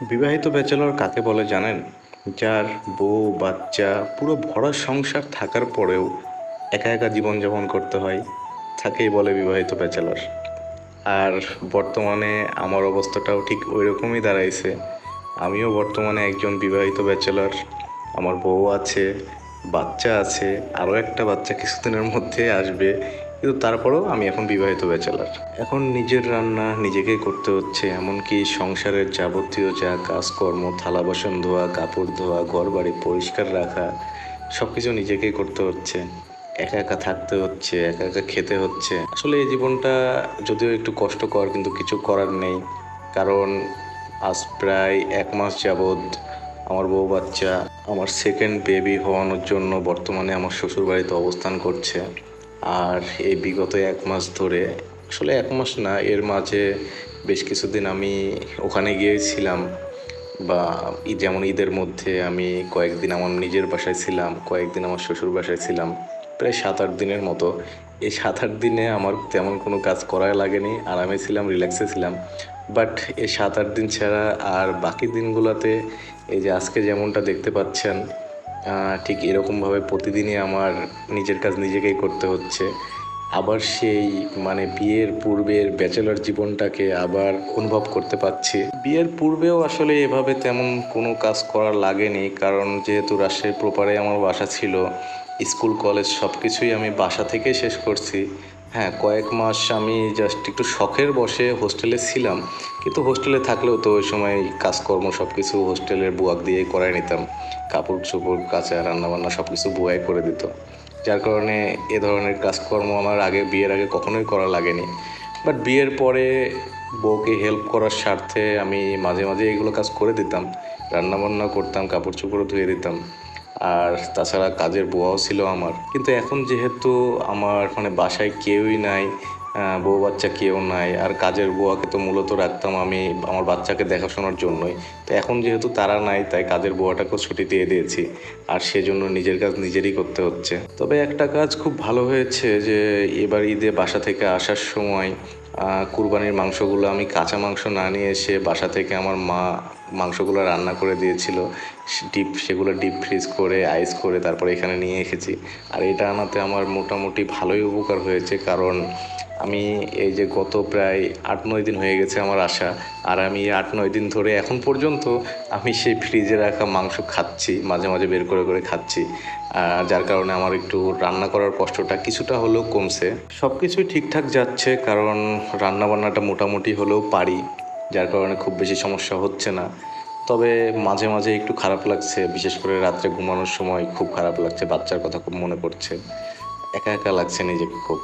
বিবাহিত ব্যাচেলর কাকে বলে জানেন? যার বউ, বাচ্চা, পুরো ভরা সংসার থাকার পরেও একা একা জীবনযাপন করতে হয়, তাকেই বলে বিবাহিত ব্যাচেলর। আর বর্তমানে আমার অবস্থাটাও ঠিক ওই রকমই দাঁড়াইছে। আমিও বর্তমানে একজন বিবাহিত ব্যাচেলর। আমার বউ আছে, বাচ্চা আছে, আরও একটা বাচ্চা কিছুদিনের মধ্যে আসবে। কিন্তু তারপরেও আমি এখন বিবাহিত ব্যাচেলার। এখন নিজের রান্না নিজেকেই করতে হচ্ছে, এমনকি সংসারের যাবতীয় যা কাজকর্ম, থালা, বাসন ধোয়া, কাপড় ধোয়া ঘর বাড়ি পরিষ্কার রাখা সব কিছু নিজেকেই করতে হচ্ছে। একা একা থাকতে হচ্ছে, একা একা খেতে হচ্ছে। আসলে এই জীবনটা যদিও একটু কষ্টকর, কিন্তু কিছু করার নেই। কারণ আজ প্রায় এক মাস যাবৎ আমার বউ বাচ্চা, আমার সেকেন্ড বেবি হওয়ানোর জন্য বর্তমানে আমার শ্বশুর বাড়িতে অবস্থান করছে। আর এই বিগত এক মাস ধরে, আসলে এক মাস না, এর মাঝে বেশ কিছুদিন আমি ওখানে গিয়েছিলাম বা যেমন ঈদের মধ্যে আমি কয়েকদিন আমার নিজের বাসায় ছিলাম, কয়েকদিন আমার শ্বশুর বাসায় ছিলাম, প্রায় সাত আট দিনের মতো। এই সাত আট দিনে আমার তেমন কোনো কাজ করা লাগেনি, আরামে ছিলাম রিল্যাক্সে ছিলাম। বাট এই সাত আট দিন ছাড়া আর বাকি দিনগুলোতে এই যে আজকে যেমনটা দেখতে পাচ্ছেন ঠিক এরকমভাবে প্রতিদিনই আমার নিজের কাজ নিজেকেই করতে হচ্ছে। আবার সেই মানে বিয়ের পূর্বের ব্যাচেলর জীবনটাকে আবার অনুভব করতে পারছি। বিয়ের পূর্বেও আসলে এভাবে তেমন কোনো কাজ করার লাগেনি, কারণ যেহেতু রাজশাহী প্রপারে আমার বাসা ছিল, স্কুল, কলেজ সব কিছুই আমি বাসা থেকেই শেষ করছি। হ্যাঁ কয়েক মাস আমি জাস্ট একটু শখের বসে হোস্টেলে ছিলাম। কিন্তু হোস্টেলে থাকলেও তো ওই সময় কাজকর্ম সব কিছু হোস্টেলের বুয়াক দিয়েই করাই নিতাম। কাপড় চোপড়, কাঁচা রান্নাবান্না সব কিছু বুয়াই করে দিত। যার কারণে এ ধরনের কাজকর্ম আমার আগে, বিয়ের আগে কখনোই করা লাগেনি। বাট বিয়ের পরে বউকে হেল্প করার স্বার্থে আমি মাঝে মাঝে এগুলো কাজ করে দিতাম। রান্নাবান্না করতাম, কাপড় চোপড়ও ধুয়ে দিতাম। আর তাছাড়া কাজের বুয়াও ছিল আমার। কিন্তু এখন যেহেতু আমার মানে বাসায় কেউই নাই বউ বাচ্চা কেউ নাই, আর কাজের বুয়াকে তো মূলত রাখতাম আমি আমার বাচ্চাকে দেখাশোনার জন্যই। তো এখন যেহেতু তারা নাই, তাই কাজের বুয়াটাকেও ছুটি দিয়ে দিয়েছি। আর সেজন্য নিজের কাজ নিজেরই করতে হচ্ছে। তবে একটা কাজ খুব ভালো হয়েছে যে, এবার ঈদে বাসা থেকে আসার সময় কুরবানির মাংসগুলো আমি কাঁচা মাংস না নিয়ে এসে বাসা থেকে আমার মা মাংসগুলো রান্না করে দিয়েছিল। ডিপ, সেগুলো ডিপ ফ্রিজ করে, আইস করে তারপরে এখানে নিয়ে এসেছি। আর এটা আনাতে আমার মোটামুটি ভালোই উপকার হয়েছে কারণ আমি এই যে গত প্রায় আট, নয় দিন হয়ে গেছে আমার আশা আর আমি আট, নয় দিন ধরে এখন পর্যন্ত আমি সেই ফ্রিজে রাখা মাংস খাচ্ছি, মাঝে মাঝে বের করে করে খাচ্ছি। যার কারণে আমার একটু রান্না করার কষ্টটা কিছুটা হলেও কমছে। সব কিছুই ঠিকঠাক যাচ্ছে, কারণ রান্না বান্নাটা মোটামুটি হলেও পারি, যার কারণে খুব বেশি সমস্যা হচ্ছে না। তবে মাঝে মাঝে একটু খারাপ লাগছে, বিশেষ করে রাত্রে ঘুমানোর সময় খুব খারাপ লাগছে, বাচ্চার কথা খুব মনে পড়ছে। একা একা লাগছে নিজেকে খুব।